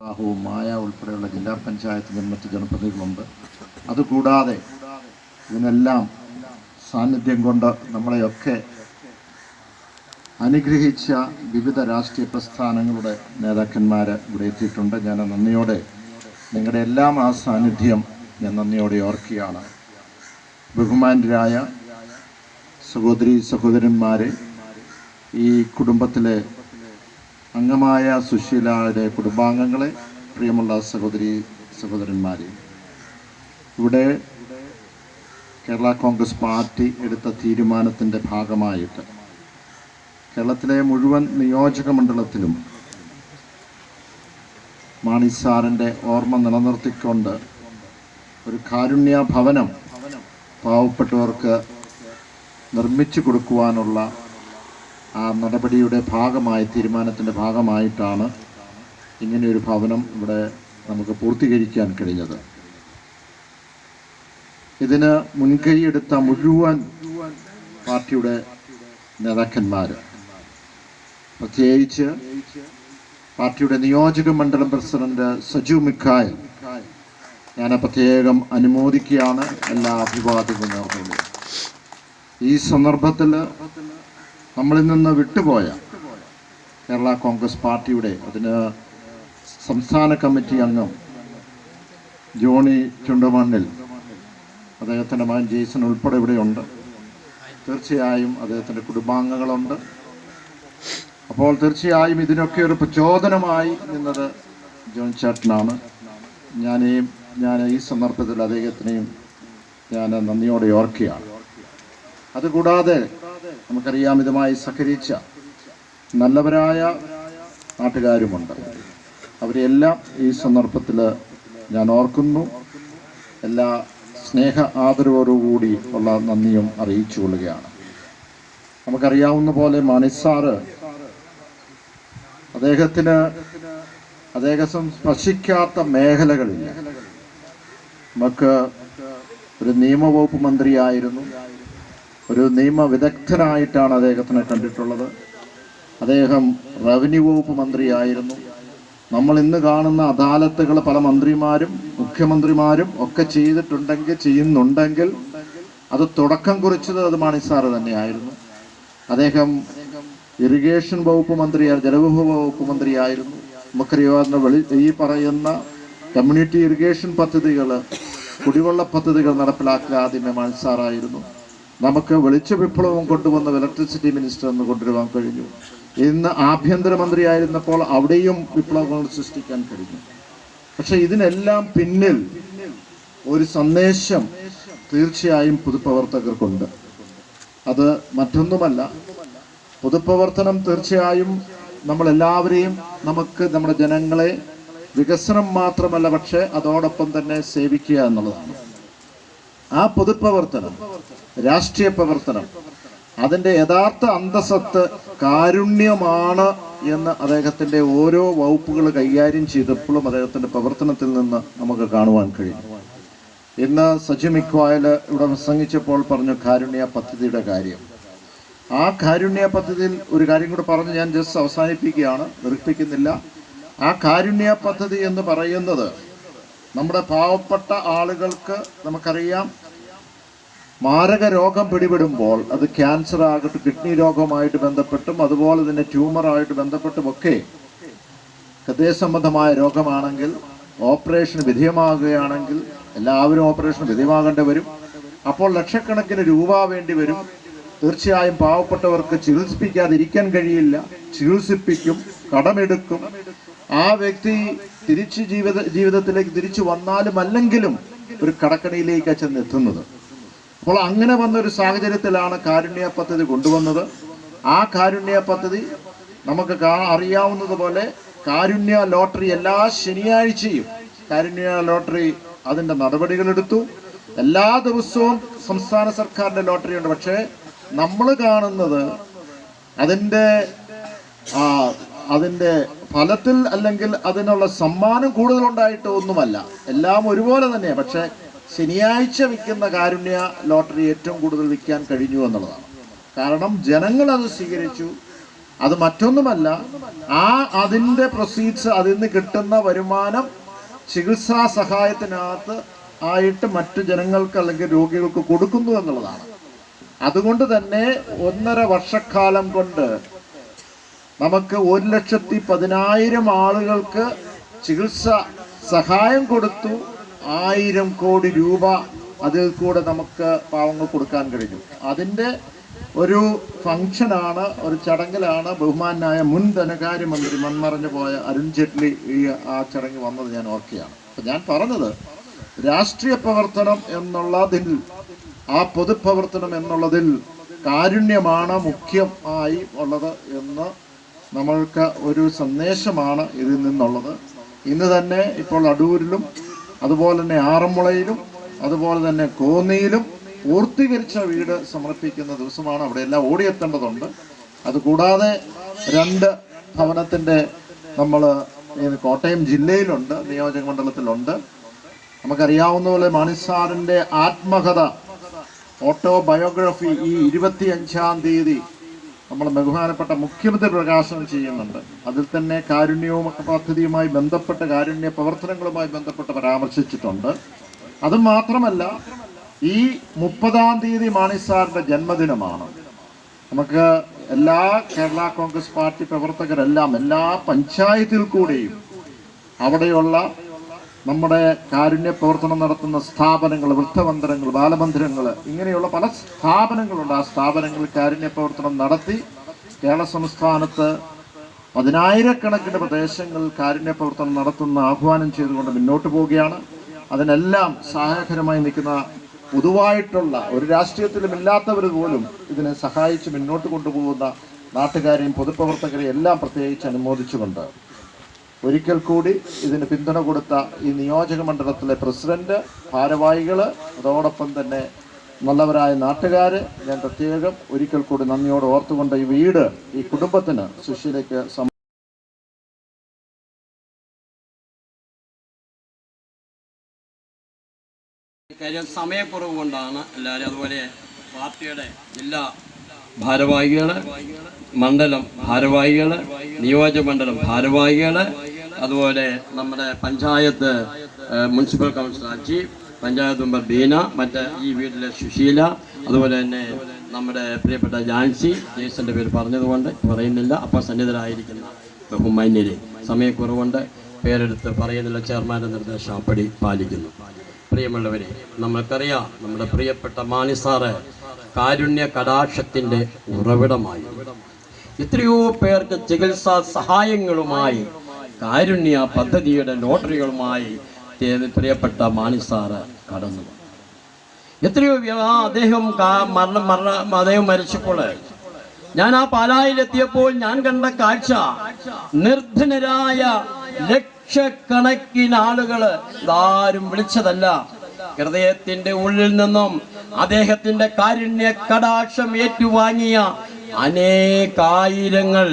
വിവാഹവും മായ ഉൾപ്പെടെയുള്ള ജില്ലാ പഞ്ചായത്തിലും മറ്റ് ജനപ്രതിനിധികളുണ്ട് അതുകൂടാതെ ഇതിനെല്ലാം സാന്നിധ്യം കൊണ്ട് നമ്മളെയൊക്കെ അനുഗ്രഹിച്ച വിവിധ രാഷ്ട്രീയ പ്രസ്ഥാനങ്ങളുടെ നേതാക്കന്മാർ ഇവിടെ എത്തിയിട്ടുണ്ട്. ഞാൻ നന്ദിയോടെ നിങ്ങളുടെ എല്ലാം ആ സാന്നിധ്യം ഞാൻ നന്ദിയോടെ ഓർക്കുകയാണ്. ബഹുമാനരായ സഹോദരി സഹോദരന്മാരെ ഈ കുടുംബത്തിലെ അംഗമായ സുശീലയുടെ കുടുംബാംഗങ്ങളെ പ്രിയമുള്ള സഹോദരി സഹോദരന്മാരെ ഇവിടെ കേരള കോൺഗ്രസ് പാർട്ടി എടുത്ത തീരുമാനത്തിന്റെ ഭാഗമായിട്ട് കേരളത്തിലെ മുഴുവൻ നിയോജക മണ്ഡലത്തിലും മാണി സാറിന്റെ ഓർമ്മ നിലനിർത്തിക്കൊണ്ട് ഒരു കാരുണ്യ ഭവനം പാവപ്പെട്ടവർക്ക് നിർമ്മിച്ചു കൊടുക്കുവാനുള്ള ആ നടപടിയുടെ ഭാഗമായി തീരുമാനത്തിന്റെ ഭാഗമായിട്ടാണ് ഇങ്ങനെയൊരു ഭവനം ഇവിടെ നമുക്ക് പൂർത്തീകരിക്കാൻ കഴിഞ്ഞത്. ഇതിന് മുൻകൈയെടുത്ത മുഴുവൻ പാർട്ടിയുടെ നേതാക്കന്മാർ പ്രത്യേകിച്ച് പാർട്ടിയുടെ നിയോജക മണ്ഡലം പ്രസിഡന്റ് സജു മിക്കായൽ ഞാൻ പ്രത്യേകം അനുമോദിക്കുകയാണ് എല്ലാ അഭിവാദ്യങ്ങളും ഈ സന്ദർഭത്തിൽ നമ്മളിൽ നിന്ന് വിട്ടുപോയ കേരള കോൺഗ്രസ് പാർട്ടിയുടെ അതിന് സംസ്ഥാന കമ്മിറ്റി അംഗം ജോണി ചുണ്ടമണ്ണിൽ അദ്ദേഹത്തിന്റെ മകൻ ജെയ്സൺ ഉൾപ്പെടെ ഇവിടെയുണ്ട്. തീർച്ചയായും അദ്ദേഹത്തിന്റെ കുടുംബാംഗങ്ങളുണ്ട്. അപ്പോൾ തീർച്ചയായും ഇതിനൊക്കെ ഒരു പ്രചോദനമായി നിന്നത് ജോൺ ചേട്ടനാണ്. ഞാനേയും ഞാൻ ഈ സന്ദർഭത്തിൽ അദ്ദേഹത്തിനെയും ഞാൻ നന്ദിയോടെ ഓർക്കുകയാണ്. അതുകൂടാതെ നമുക്കറിയാം ഇതുമായി സഹകരിച്ച നല്ലവരായ നാട്ടുകാരുമുണ്ട്. അവരെല്ലാം ഈ സന്ദർഭത്തിൽ ഞാൻ ഓർക്കുന്നു. എല്ലാ സ്നേഹ ആദരവോടുകൂടി ഉള്ള നന്ദിയും അറിയിച്ചു കൊള്ളുകയാണ്. നമുക്കറിയാവുന്ന പോലെ മണിസാറ് അദ്ദേഹത്തിന് അദ്ദേഹം സ്പർശിക്കാത്ത മേഖലകളില്ല. നമുക്ക് ഒരു നിയമവകുപ്പ് മന്ത്രിയായിരുന്നു. ഒരു നിയമ വിദഗ്ധനായിട്ടാണ് അദ്ദേഹത്തിനെ കണ്ടിട്ടുള്ളത്. അദ്ദേഹം റവന്യൂ വകുപ്പ് മന്ത്രിയായിരുന്നു. നമ്മൾ ഇന്ന് കാണുന്ന അദാലത്തുകൾ പല മന്ത്രിമാരും മുഖ്യമന്ത്രിമാരും ഒക്കെ ചെയ്തിട്ടുണ്ടെങ്കിൽ ചെയ്യുന്നുണ്ടെങ്കിൽ അത് തുടക്കം കുറിച്ചത് അത് മാണിസാറ് തന്നെയായിരുന്നു. അദ്ദേഹം ഇറിഗേഷൻ വകുപ്പ് മന്ത്രിയായി ജലവിഭവ വകുപ്പ് മന്ത്രിയായിരുന്നു. നമുക്കറിയാവുന്ന വെളി ഈ പറയുന്ന കമ്മ്യൂണിറ്റി ഇറിഗേഷൻ പദ്ധതികൾ കുടിവെള്ള പദ്ധതികൾ നടപ്പിലാക്കുക ആദ്യമേ മാണി സാറായിരുന്നു. നമുക്ക് വെളിച്ച വിപ്ലവം കൊണ്ടുവന്ന ഇലക്ട്രിസിറ്റി മിനിസ്റ്റർ എന്ന് കൊണ്ടുവരുവാൻ കഴിഞ്ഞു. ഇന്ന് ആഭ്യന്തരമന്ത്രിയായിരുന്നപ്പോൾ അവിടെയും വിപ്ലവങ്ങൾ സൃഷ്ടിക്കാൻ കഴിഞ്ഞു. പക്ഷെ ഇതിനെല്ലാം പിന്നിൽ ഒരു സന്ദേശം തീർച്ചയായും പൊതുപ്രവർത്തകർക്കുണ്ട്. അത് മറ്റൊന്നുമല്ല. പൊതുപ്രവർത്തനം തീർച്ചയായും നമ്മളെല്ലാവരെയും നമുക്ക് നമ്മുടെ ജനങ്ങളെ വികസനം മാത്രമല്ല പക്ഷേ അതോടൊപ്പം തന്നെ സേവിക്കുക എന്നുള്ളതാണ്. ആ പൊതുപ്രവർത്തനം രാഷ്ട്രീയ പ്രവർത്തനം അതിന്റെ യഥാർത്ഥ അന്തസ്സത്ത് കാരുണ്യമാണ് എന്ന് അദ്ദേഹത്തിന്റെ ഓരോ വകുപ്പുകൾ കൈകാര്യം ചെയ്തപ്പോഴും അദ്ദേഹത്തിന്റെ പ്രവർത്തനത്തിൽ നിന്ന് നമുക്ക് കാണുവാൻ കഴിയും. ഇന്ന് സജി മിക്വായൽ ഇവിടെ പ്രസംഗിച്ചപ്പോൾ പറഞ്ഞു കാരുണ്യ പദ്ധതിയുടെ കാര്യം. ആ കാരുണ്യ പദ്ധതിയിൽ ഒരു കാര്യം കൂടെ പറഞ്ഞ് ഞാൻ ജസ്റ്റ് അവസാനിപ്പിക്കുകയാണ് നിർപ്പിക്കുന്നില്ല ആ കാരുണ്യ പദ്ധതി എന്ന് പറയുന്നത് നമ്മുടെ പാവപ്പെട്ട ആളുകൾക്ക് നമുക്കറിയാം മാരക രോഗം പിടിപെടുമ്പോൾ അത് ക്യാൻസർ ആകട്ടെ കിഡ്നി രോഗവുമായിട്ട് ബന്ധപ്പെട്ടും അതുപോലെ തന്നെ ട്യൂമറായിട്ട് ബന്ധപ്പെട്ടുമൊക്കെ ഹൃദയ സംബന്ധമായ രോഗമാണെങ്കിൽ ഓപ്പറേഷൻ വിധേയമാകുകയാണെങ്കിൽ എല്ലാവരും ഓപ്പറേഷൻ വിധേയമാകേണ്ടി വരും. അപ്പോൾ ലക്ഷക്കണക്കിന് രൂപ വേണ്ടി വരും. തീർച്ചയായും പാവപ്പെട്ടവർക്ക് ചികിത്സിപ്പിക്കാതിരിക്കാൻ കഴിയില്ല. ചികിത്സിപ്പിക്കും കടമെടുക്കും. ആ വ്യക്തി തിരിച്ച് ജീവിത ജീവിതത്തിലേക്ക് തിരിച്ചു വന്നാലും അല്ലെങ്കിലും ഒരു കടക്കണിയിലേക്ക് ചെന്ന് എത്തുന്നത്. അപ്പോൾ അങ്ങനെ വന്ന ഒരു സാഹചര്യത്തിലാണ് കാരുണ്യ പദ്ധതി കൊണ്ടുവന്നത്. ആ കാരുണ്യ പദ്ധതി നമുക്ക് അറിയാവുന്നതുപോലെ കാരുണ്യ ലോട്ടറി എല്ലാ ശനിയാഴ്ചയും കാരുണ്യ ലോട്ടറി അതിന്റെ നടപടികളെടുത്തു. എല്ലാ ദിവസവും സംസ്ഥാന സർക്കാരിന്റെ ലോട്ടറി ഉണ്ട്. പക്ഷേ നമ്മൾ കാണുന്നത് അതിന്റെ അതിന്റെ ഫലത്തിൽ അല്ലെങ്കിൽ അതിനുള്ള സമ്മാനം കൂടുതലുണ്ടായിട്ട് ഒന്നുമല്ല. എല്ലാം ഒരുപോലെ തന്നെ പക്ഷേ ശനിയാഴ്ച വിൽക്കുന്ന കാരുണ്യ ലോട്ടറി ഏറ്റവും കൂടുതൽ വിൽക്കാൻ കഴിഞ്ഞു എന്നുള്ളതാണ്. കാരണം ജനങ്ങൾ അത് സ്വീകരിച്ചു. അത് മറ്റൊന്നുമല്ല ആ അതിന്റെ പ്രൊസീഡ്സ് അതിൽ നിന്ന് കിട്ടുന്ന വരുമാനം ചികിത്സാ സഹായത്തിനകത്ത് ആയിട്ട് മറ്റു ജനങ്ങൾക്ക് അല്ലെങ്കിൽ രോഗികൾക്ക് കൊടുക്കുന്നു എന്നുള്ളതാണ്. അതുകൊണ്ട് തന്നെ ഒന്നര വർഷക്കാലം കൊണ്ട് നമുക്ക് ഒരു ലക്ഷത്തി പതിനായിരം ആളുകൾക്ക് ചികിത്സ സഹായം കൊടുത്തു. ആയിരം കോടി രൂപ അതിൽ കൂടെ നമുക്ക് പാവങ്ങൾ കൊടുക്കാൻ കഴിഞ്ഞു. അതിന്റെ ഒരു ഫങ്ഷനാണ് ഒരു ചടങ്ങിലാണ് ബഹുമാനായ മുൻ ധനകാര്യമന്ത്രി മൺമറഞ്ഞു പോയ അരുൺ ജെയ്റ്റ്ലി ഈ ആ ചടങ്ങ് വന്നത് ഞാൻ ഓർക്കുകയാണ്. അപ്പം ഞാൻ പറഞ്ഞത് രാഷ്ട്രീയ പ്രവർത്തനം എന്നുള്ളതിൽ ആ പൊതുപ്രവർത്തനം എന്നുള്ളതിൽ കാരുണ്യമാണ് മുഖ്യമായി ഉള്ളത് എന്ന് നമ്മൾക്ക് ഒരു സന്ദേശമാണ് ഇതിൽ നിന്നുള്ളത്. ഇന്ന് തന്നെ ഇപ്പോൾ അടൂരിലും അതുപോലെ തന്നെ ആറന്മുളയിലും അതുപോലെ തന്നെ കോന്നിയിലും പൂർത്തീകരിച്ച വീട് സമർപ്പിക്കുന്ന ദിവസമാണ് അവിടെ എല്ലാം ഓടിയെത്തേണ്ടതുണ്ട്. അതുകൂടാതെ രണ്ട് ഭവനത്തിന്റെ നമ്മൾ കോട്ടയം ജില്ലയിലുണ്ട് നിയോജക മണ്ഡലത്തിലുണ്ട്. നമുക്കറിയാവുന്ന പോലെ മണിസാറിന്റെ ആത്മകഥ ഓട്ടോബയോഗ്രഫി ഈ ഇരുപത്തി അഞ്ചാം തീയതി നമ്മൾ ബഹുമാനപ്പെട്ട മുഖ്യമന്ത്രി പ്രകാശനം ചെയ്യുന്നുണ്ട്. അതിൽ തന്നെ കാരുണ്യവും പദ്ധതിയുമായി ബന്ധപ്പെട്ട കാരുണ്യ പ്രവർത്തനങ്ങളുമായി ബന്ധപ്പെട്ട് പരാമർശിച്ചിട്ടുണ്ട്. അത് മാത്രമല്ല ഈ മുപ്പതാം തീയതി മാണി മാണിസാറിന്റെ ജന്മദിനമാണ്. നമുക്ക് എല്ലാ കേരള കോൺഗ്രസ് പാർട്ടി പ്രവർത്തകരെല്ലാം എല്ലാ പഞ്ചായത്തിൽ കൂടെയും അവിടെയുള്ള നമ്മുടെ കാരുണ്യ പ്രവർത്തനം നടത്തുന്ന സ്ഥാപനങ്ങൾ വൃദ്ധമന്ദിരങ്ങൾ ബാലമന്ദിരങ്ങൾ ഇങ്ങനെയുള്ള പല സ്ഥാപനങ്ങളുണ്ട്. ആ സ്ഥാപനങ്ങളിൽ കാരുണ്യ പ്രവർത്തനം നടത്തി കേരള സംസ്ഥാനത്ത് പതിനായിരക്കണക്കിന് പ്രദേശങ്ങളിൽ കാരുണ്യ പ്രവർത്തനം നടത്തുന്ന ആഹ്വാനം ചെയ്തുകൊണ്ട് മുന്നോട്ട് പോവുകയാണ്. അതിനെല്ലാം സഹായകരമായി നിൽക്കുന്ന പൊതുവായിട്ടുള്ള ഒരു രാഷ്ട്രീയത്തിലും ഇല്ലാത്തവർ പോലും ഇതിനെ സഹായിച്ച് മുന്നോട്ട് കൊണ്ടുപോകുന്ന നാട്ടുകാരെയും പൊതുപ്രവർത്തകരെയും എല്ലാം പ്രത്യേകിച്ച് അനുമോദിച്ചുകൊണ്ട് ഒരിക്കൽ കൂടി ഇതിന് പിന്തുണ കൊടുത്ത ഈ നിയോജക മണ്ഡലത്തിലെ പ്രസിഡന്റ് ഭാരവാഹികൾ അതോടൊപ്പം തന്നെ നല്ലവരായ നാട്ടുകാർ ഞാൻ പ്രത്യേകം ഒരിക്കൽ കൂടി നന്ദിയോട് ഓർത്തുകൊണ്ട് ഈ വീട് ഈ കുടുംബത്തിന് സുശീലയ്ക്ക് കാര്യം സമയക്കുറവ് കൊണ്ടാണ് എല്ലാവരും അതുപോലെ പാർട്ടിയുടെ ജില്ലാ ഭാരവാഹികൾ മണ്ഡലം ഭാരവാഹികൾ നിയോജക മണ്ഡലം ഭാരവാഹികൾ അതുപോലെ നമ്മുടെ panchayat municipal councillor Aji panchayat member Beena മറ്റേ ഈ വീട്ടിലെ സുശീല അതുപോലെ തന്നെ നമ്മുടെ പ്രിയപ്പെട്ട ജാൻസി ജേസന്റെ പേര് പറഞ്ഞതുകൊണ്ട് പറയുന്നില്ല. അപ്പോൾ സന്നിധരായിരിക്കുന്ന ബഹുമാന്യരെ സമയക്കുറവുകൊണ്ട് പേരെടുത്ത് പറയുന്നില്ല ചെയർമാന്റെ നിർദ്ദേശം അപ്പടി പാലിക്കുന്നു. പ്രിയമുള്ളവരെ നമ്മൾക്കറിയാം നമ്മുടെ പ്രിയപ്പെട്ട മാണിസാറ് കാരുണ്യ കടാക്ഷത്തിന്റെ ഉറവിടമായി എത്രയോ പേർക്ക് ചികിത്സാ സഹായങ്ങളുമായി കാരുണ്യ പദ്ധതിയുടെ ലോട്ടറികളുമായി പ്രിയപ്പെട്ട മാണിസാറ് കടന്നു. എത്രയോ അദ്ദേഹം മരണ മരണ അദ്ദേഹം മരിച്ചപ്പോൾ. ഞാൻ ആ പാലായിലെത്തിയപ്പോൾ ഞാൻ കണ്ട കാഴ്ച നിർധനരായ ലക്ഷക്കണക്കിന് ആളുകൾ ഇതാരും വിളിച്ചതല്ല. ഹൃദയത്തിന്റെ ഉള്ളിൽ നിന്നും അദ്ദേഹത്തിന്റെ കാരുണ്യ കടാക്ഷം ഏറ്റുവാങ്ങിയ അനേകായിരങ്ങൾ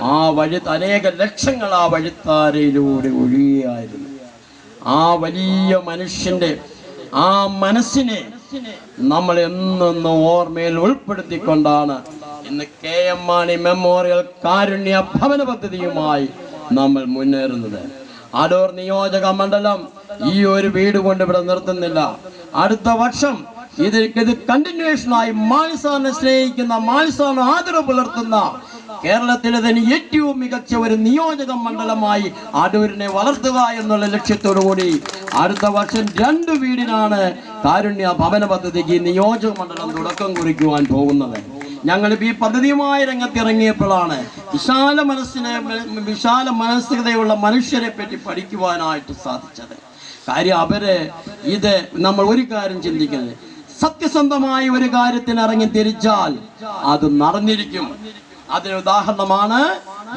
ആ വഴി അനേക ലക്ഷങ്ങൾ ആ വഴിത്താരയിലൂടെ ഒഴുകിയായിരുന്നു. ആ വലിയ മനുഷ്യന്റെ ആ മനസ്സിനെ നമ്മൾ എന്നെന്നും ഓർമ്മയിൽ ഉൾപ്പെടുത്തിക്കൊണ്ടാണ് ഇന്ന് കെ എം മാണി മെമ്മോറിയൽ കാരുണ്യ ഭവന പദ്ധതിയുമായി നമ്മൾ മുന്നേറുന്നത്. അടൂർ നിയോജക മണ്ഡലം ഈ ഒരു വീട് കൊണ്ട് ഇവിടെ നിർത്തുന്നില്ല. അടുത്ത വർഷം ഇത് ഇത് കണ്ടിന്യൂഷനായി മാൽസാറിനെ സ്നേഹിക്കുന്ന മാൽസാറിന് ആദരവ് പുലർത്തുന്ന കേരളത്തിലെ തന്നെ ഏറ്റവും മികച്ച ഒരു നിയോജക മണ്ഡലമായി അടൂരിനെ വളർത്തുക എന്നുള്ള ലക്ഷ്യത്തോടു കൂടി അടുത്ത വർഷം രണ്ട് വീടിനാണ് കാരുണ്യ ഭവന പദ്ധതിക്ക് നിയോജക മണ്ഡലം തുടക്കം കുറിക്കുവാൻ പോകുന്നത്. ഞങ്ങൾ ഈ പദ്ധതിയുമായി രംഗത്തിറങ്ങിയപ്പോഴാണ് വിശാല മനസ്സിനെ വിശാല മാനസികതയുള്ള മനുഷ്യരെ പറ്റി പഠിക്കുവാനായിട്ട് സാധിച്ചത്. കാര്യം അവർ ഇത് നമ്മൾ ഒരു കാര്യം ചിന്തിക്കുന്നത് സത്യസന്ധമായ ഒരു കാര്യത്തിന് ഇറങ്ങി തിരിച്ചാൽ അത് നടന്നിരിക്കും. അതിന് ഉദാഹരണമാണ്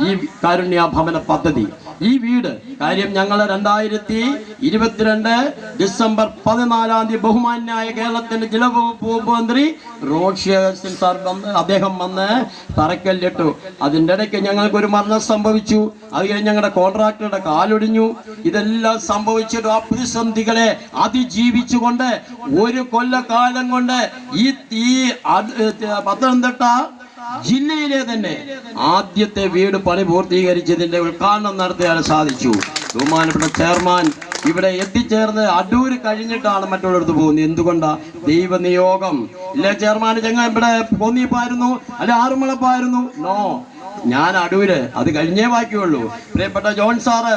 ഈ കാരുണ്യ ഭവന പദ്ധതി. ഈ വീട് കാര്യം ഞങ്ങൾ രണ്ടായിരത്തി ഇരുപത്തിരണ്ട് ഡിസംബർ പതിനാലാം തീയതി ബഹുമാന്യായ കേരളത്തിന്റെ ജില്ലാ വകുപ്പ് മന്ത്രി റോഷി അഗസ്റ്റിൻ സാർ വന്ന് അദ്ദേഹം വന്ന് തറക്കല്ലിട്ടു. അതിന്റെ ഇടയ്ക്ക് ഞങ്ങൾക്ക് ഒരു മരണം സംഭവിച്ചു. അത് കഴിഞ്ഞ് ഞങ്ങളുടെ കോൺട്രാക്ടറുടെ കാലൊടിഞ്ഞു. ഇതെല്ലാം സംഭവിച്ചിട്ട് ആ പ്രതിസന്ധികളെ അതിജീവിച്ചുകൊണ്ട് ഒരു കൊല്ലക്കാലം കൊണ്ട് ഈ ഈ പത്തനംതിട്ട ജില്ലയിലെ തന്നെ ആദ്യത്തെ വീട് പണി പൂർത്തീകരിച്ചതിന്റെ ഉദ്ഘാടനം നടത്തിയാൽ സാധിച്ചു. ബഹുമാനപ്പെട്ട ചെയർമാൻ ഇവിടെ എത്തിച്ചേർന്ന് അടൂര് കഴിഞ്ഞിട്ടാണ് മറ്റുള്ളടത്ത് പോകുന്നത്. എന്തുകൊണ്ടാ? ദൈവനിയോഗം. ഇല്ല ചെയർമാൻ? ചെങ്ങ ഇവിടെ പോന്നിപ്പായിരുന്നു? അല്ലെ ആറുമുളപ്പായിരുന്നു നോ. ഞാൻ അടൂര്. അത് കഴിഞ്ഞേ ബാക്കിയുള്ളൂ. പ്രിയപ്പെട്ട ജോൺ സാറ്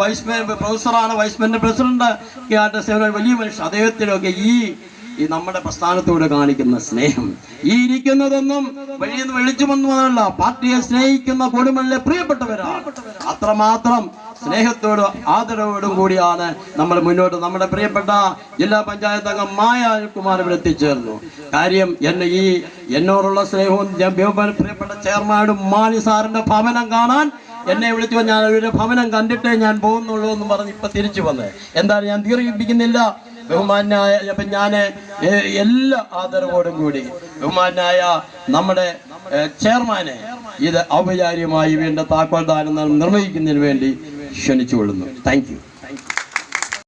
വൈസ് പ്രൊഫസറാണ് വൈസ് പ്രസിഡന്റ് ആയിട്ട് സേവന വലിയ മനുഷ്യൻ അദ്ദേഹത്തിനൊക്കെ ഈ ഈ നമ്മുടെ പ്രസ്ഥാനത്തോട് കാണിക്കുന്ന സ്നേഹം. ഈ ഇരിക്കുന്നതൊന്നും വഴിയിൽ നിന്ന് വിളിച്ചു വന്നതല്ല. പാർട്ടിയെ സ്നേഹിക്കുന്ന കൊടുമല്ലെ പ്രിയപ്പെട്ടവരാണ് അത്രമാത്രം സ്നേഹത്തോടും ആദരവോടും കൂടിയാണ് നമ്മൾ മുന്നോട്ട് നമ്മുടെ പ്രിയപ്പെട്ട ജില്ലാ പഞ്ചായത്ത് അംഗം മായ കുമാർ ഇവിടെ എത്തിച്ചേർന്നു. കാര്യം എന്നെ ഈ എന്നോടുള്ള സ്നേഹവും പ്രിയപ്പെട്ട ചെയർമാനും മാണി സാറിന്റെ ഭവനം കാണാൻ എന്നെ വിളിച്ചു. ഞാൻ ഒരു ഭവനം കണ്ടിട്ടേ ഞാൻ പോകുന്നുള്ളൂ എന്ന് പറഞ്ഞ് ഇപ്പൊ തിരിച്ചു വന്നത് എന്താണ് ഞാൻ ദീർഘിപ്പിക്കുന്നില്ല. ബഹുമാനായ ഞാൻ എല്ലാ ആദരവോടും കൂടി ബഹുമാനായ നമ്മുടെ ചെയർമാനെ ഇത് ഔപചാരികമായി വീണ്ടും താക്കോൽ ദാനം നിർവഹിക്കുന്നതിന് വേണ്ടി ക്ഷണിച്ചുകൊള്ളുന്നു. Thank you